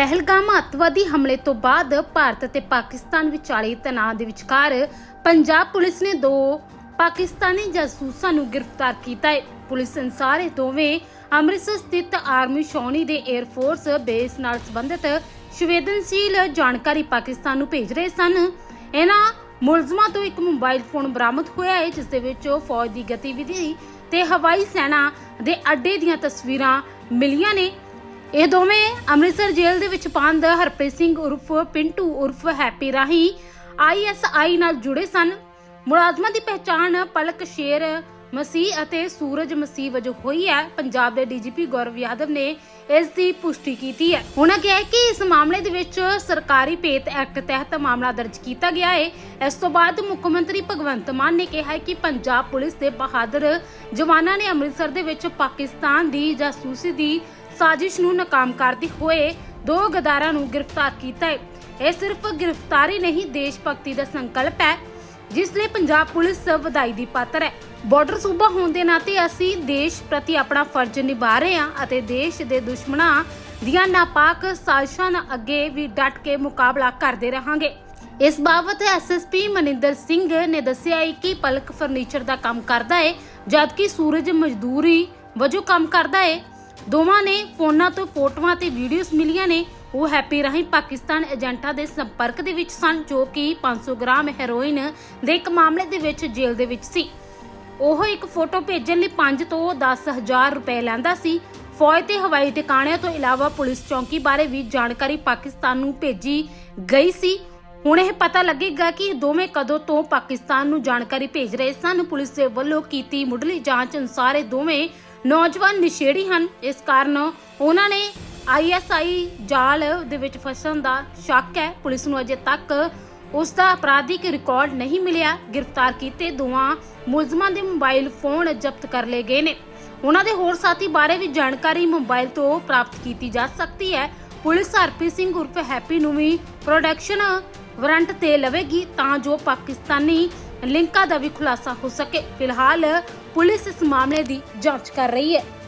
ਪਹਿਲਗਾਮ ਅੱਤਵਾਦੀ ਹਮਲੇ ਤੋਂ ਬਾਅਦ ਭਾਰਤ ਅਤੇ ਪਾਕਿਸਤਾਨ ਵਿਚਾਲੇ ਤਣਾਅ ਦੇ ਵਿਚਕਾਰ ਪੰਜਾਬ ਪੁਲਿਸ ਨੇ ਦੋ ਪਾਕਿਸਤਾਨੀ ਜਾਸੂਸਾਂ ਨੂੰ ਗ੍ਰਿਫਤਾਰ ਕੀਤਾ ਹੈ। ਪੁਲਿਸ ਅਨੁਸਾਰ ਇਹ ਦੋਵੇਂ ਅੰਮ੍ਰਿਤਸਰ ਸਥਿਤ ਆਰਮੀ ਸ਼ੌਣੀ ਦੇ 에ਅਰ ਫੋਰਸ ਬੇਸ ਨਾਲ ਸੰਬੰਧਿਤ ਸੰਵੇਦਨਸ਼ੀਲ ਜਾਣਕਾਰੀ ਪਾਕਿਸਤਾਨ ਨੂੰ ਭੇਜ ਰਹੇ ਸਨ। ਇਹਨਾਂ ਮੁਲਜ਼ਮਾਂ ਤੋਂ ਇੱਕ ਮੋਬਾਈਲ ਫੋਨ ਬਰਾਮਦ ਹੋਇਆ ਹੈ, ਜਿਸ ਦੇ ਵਿੱਚ ਫੌਜ ਦੀ ਗਤੀਵਿਧੀ ਤੇ ਹਵਾਈ ਸੈਨਾ ਦੇ ਅੱਡੇ ਦੀਆਂ ਤਸਵੀਰਾਂ ਮਿਲੀਆਂ ਨੇ। ਇਹ ਦੋਵੇਂ ਅੰਮ੍ਰਿਤਸਰ ਜੇਲ੍ਹ ਦੇ ਵਿੱਚ ਬੰਦ ਹਰਪ੍ਰੀਤ ਸਿੰਘ ਉਰਫ, ਪਿੰਟੂ ਉਰਫ ਹੈਪੀ ਰਾਹੀਂ ਆਈਐਸਆਈ ਨਾਲ ਜੁੜੇ ਸਨ। ਮੁਲਾਜ਼ਮਾਂ ਦੀ ਪਹਿਚਾਣ ਪਲਕ ਸ਼ੇਰ ਮਸੀਹ ਅਤੇ ਸੂਰਜ ਮਸੀਹ ਵਜੋਂ ਹੋਈ ਹੈ। ਪੰਜਾਬ ਦੇ ਡੀਜੀਪੀ ਗੌਰਵ ਯਾਦਵ ਨੇ ਇਸ ਦੀ ਪੁਸ਼ਟੀ ਕੀਤੀ ਹੈ। ਉਹਨਾਂ ਕਿਹਾ ਕਿ ਇਸ ਮਾਮਲੇ ਦੇ ਵਿੱਚ ਸਰਕਾਰੀ ਭੇਤ ਐਕਟ ਤਹਿਤ ਮਾਮਲਾ ਦਰਜ ਕੀਤਾ ਗਿਆ ਹੈ। ਇਸ ਤੋਂ ਬਾਅਦ ਮੁੱਖ ਮੰਤਰੀ ਭਗਵੰਤ ਮਾਨ ਨੇ ਕਿਹਾ ਕਿ ਪੰਜਾਬ ਪੁਲਿਸ ਦੇ ਬਹਾਦਰ ਜਵਾਨਾਂ ਨੇ ਅੰਮ੍ਰਿਤਸਰ ਦੇ ਵਿੱਚ ਪਾਕਿਸਤਾਨ ਦੀ ਜਾਸੂਸੀ ਦੀ ਸਾਜ਼ਿਸ਼ ਨੂੰ ਨਾਕਾਮ ਕਰਦੇ ਹੋਏ ਦੋ ਗਦਾਰਾਂ ਨੂੰ ਗ੍ਰਿਫਤਾਰ ਕੀਤਾ ਹੈ। ਇਹ ਸਿਰਫ ਗ੍ਰਿਫਤਾਰੀ ਨਹੀਂ, ਦੇਸ਼ ਭਗਤੀ ਦਾ ਸੰਕਲਪ ਹੈ, ਜਿਸ ਲਈ ਪੰਜਾਬ ਪੁਲਿਸ ਵਧਾਈ ਦੀ ਪਾਤਰ ਹੈ। ਬਾਰਡਰ ਸੂਬਾ ਹੋਣ ਦੇ ਨਾਤੇ ਅਸੀਂ ਦੇਸ਼ ਪ੍ਰਤੀ ਆਪਣਾ ਫਰਜ਼ ਨਿਭਾ ਰਹੇ ਹਾਂ ਅਤੇ ਦੇਸ਼ ਦੇ ਦੁਸ਼ਮਣਾਂ ਦੀਆਂ ਨਾਪਾਕ ਸਾਜ਼ਿਸ਼ਾਂ ਨਾਲ ਅੱਗੇ ਵੀ ਡਟ ਕੇ ਮੁਕਾਬਲਾ ਕਰਦੇ ਰਹਾਂਗੇ। ਇਸ ਬਾਬਤ ਐਸਐਸਪੀ ਮਨਿੰਦਰ ਸਿੰਘ ਨੇ ਦੱਸਿਆ ਹੈ ਕਿ ਪਲਕ ਫਰਨੀਚਰ ਦਾ ਕੰਮ ਕਰਦਾ ਹੈ, ਜਦਕਿ ਸੂਰਜ ਮਜ਼ਦੂਰੀ ਵਜੋਂ ਕੰਮ ਕਰਦਾ ਹੈ। ਦੋਵਾਂ ਨੇ ਫੋਨਾਂ ਤੋਂ ਫੋਟੋਆਂ ਤੇ ਵੀਡੀਓਜ਼ ਮਿਲੀਆਂ ਨੇ। ਉਹ ਹੈਪੀ ਰਾਹੀਂ ਪਾਕਿਸਤਾਨ ਏਜੰਟਾਂ ਦੇ ਸੰਪਰਕ ਦੇ ਵਿੱਚ ਸਨ, ਜੋ ਕਿ 500 ਗ੍ਰਾਮ ਹੈਰੋਇਨ ਦੇ ਇੱਕ ਮਾਮਲੇ ਦੇ ਵਿੱਚ ਜੇਲ੍ਹ ਦੇ ਵਿੱਚ ਸੀ। ਉਹ ਇੱਕ ਫੋਟੋ ਭੇਜਣ ਲਈ 5 ਤੋਂ 10000 ਰੁਪਏ ਲੈਂਦਾ ਸੀ। ਫੌਜ ਤੇ ਹਵਾਈ ਟਿਕਾਣਿਆਂ ਤੋਂ ਇਲਾਵਾ ਪੁਲਿਸ ਚੌਕੀ ਬਾਰੇ ਵੀ ਜਾਣਕਾਰੀ ਪਾਕਿਸਤਾਨ ਨੂੰ ਭੇਜੀ ਗਈ ਸੀ। ਹੁਣ ਇਹ ਪਤਾ ਲੱਗੇਗਾ ਕਿ ਇਹ ਦੋਵੇਂ ਕਦੋਂ ਤੋਂ ਪਾਕਿਸਤਾਨ ਨੂੰ ਜਾਣਕਾਰੀ ਭੇਜ ਰਹੇ ਸਨ। ਪੁਲਿਸ ਦੇ ਵੱਲੋਂ ਕੀਤੀ ਮੁੱਢਲੀ ਜਾਂਚ ਅਨੁਸਾਰ ਇਹ ਦੋਵੇਂ ਨੌਜਵਾਨ ਨਿਸ਼ੇੜੀ ਹਨ। ਇਸ ਕਾਰਨ ਉਹਨਾਂ ਨੇ ਆਈਐਸਆਈ ਜਾਲ ਦੇ ਵਿੱਚ ਫਸਣ ਦਾ ਸ਼ੱਕ ਹੈ। ਪੁਲਿਸ ਨੂੰ ਅਜੇ ਤੱਕ ਉਸ ਦਾ ਅਪਰਾਧਿਕ ਰਿਕਾਰਡ ਨਹੀਂ ਮਿਲਿਆ। ਗ੍ਰਿਫਤਾਰ ਕੀਤੇ ਦੋਵਾਂ ਮੁਲਜ਼ਮਾਂ ਦੇ ਮੋਬਾਈਲ ਫੋਨ ਜ਼ਬਤ ਕਰ ਲਏ ਗਏ ਨੇ। ਉਹਨਾਂ ਦੇ ਹੋਰ ਸਾਥੀ ਬਾਰੇ ਵੀ ਜਾਣਕਾਰੀ ਮੋਬਾਈਲ ਤੋਂ ਪ੍ਰਾਪਤ ਕੀਤੀ ਜਾ ਸਕਦੀ ਹੈ। ਪੁਲਿਸ ਹਰਪ੍ਰੀਤ ਸਿੰਘ ਉਰਫ ਹੈਪੀ ਨੂੰ ਵੀ ਪ੍ਰੋਡਕਸ਼ਨ ਵਾਰੰਟ ਤੇ ਲਵੇਗੀ ਤਾਂ ਜੋ ਪਾਕਿਸਤਾਨੀ ਲਿੰਕਾਂ ਦਾ ਵੀ ਖੁਲਾਸਾ ਹੋ ਸਕੇ। ਫਿਲਹਾਲ ਪੁਲਿਸ ਇਸ ਮਾਮਲੇ ਦੀ ਜਾਂਚ ਕਰ ਰਹੀ ਹੈ।